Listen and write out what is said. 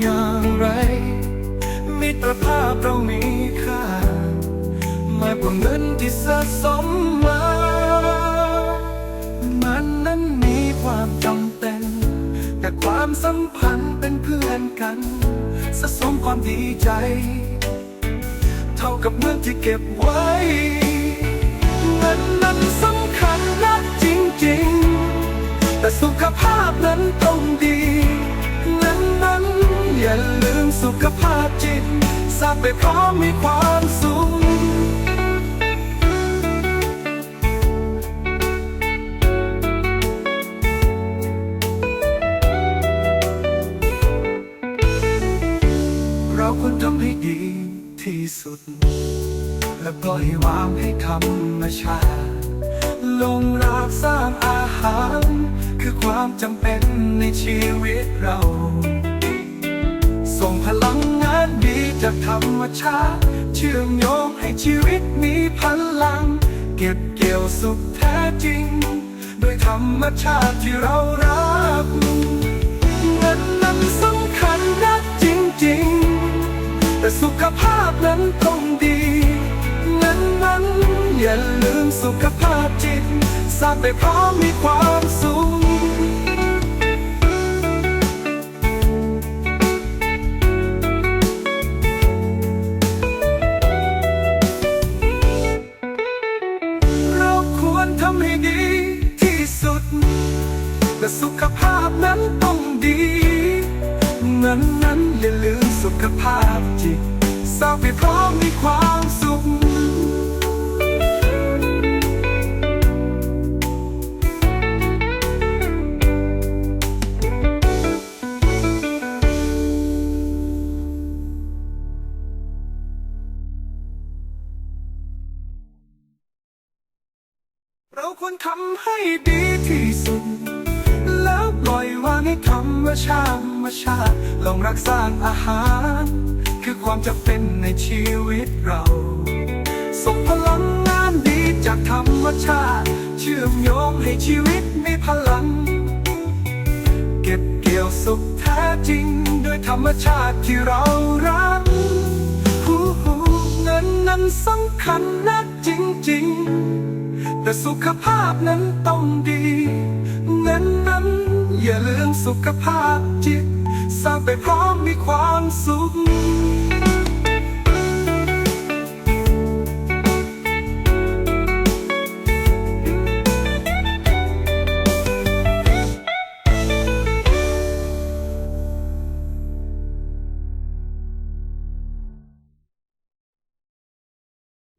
อย่างไร มิตรภาพเรามีค่ามากกว่าเงินที่สะสมมา มันนั้นมีความจำเป็น แต่ความสัมพันธ์เป็นเพื่อนกัน สะสมความดีใจ เท่ากับเงินที่เก็บไว้เงินนั้นสำคัญนักจริง ๆ แต่สุขภาพนั้นต้ สุขภาพจิตสร้างไปพร้อมมีความสุขเราควรทำให้ดีที่สุด และปล่อยวางให้ธรรมชาติลงรักสร้างอาหาร คือความจำเป็นในชีวิตเรา จากธรรมชาติเชื่อมโยงให้ชีวิตมีพลัง เก็บเกี่ยวสุขแท้จริง โดยธรรมชาติที่เรารักเงินนั้นสำคัญนักจริงๆ แต่สุขภาพนั้นต้องดีเงินนั้นอย่าลืมสุขภาพจิตสร้างไปพร้อมมีความสุข สุขภาพนั้นต้องดีเงินนั้นอย่าลืมสุขภาพจิตสร้างไปพร้อมมีความสุขเราควรทำให้ดีที่สุด ให้ธรรมชาติธรรมชาติลองรักสร้างอาหาร คือความจำเป็นในชีวิตเราส่งพลังงานดีจากธรรมชาติ เชื่อมโยงให้ชีวิตมีพลัง เก็บเกี่ยวสุขแท้จริงด้วยธรรมชาติที่เรารักหูหูเงินนั้นสำคัญนักจริง ๆ แต่สุขภาพนั้นต้องดี อย่าลืมสุขภาพจิตสร้างไปพร้อมมีความสุข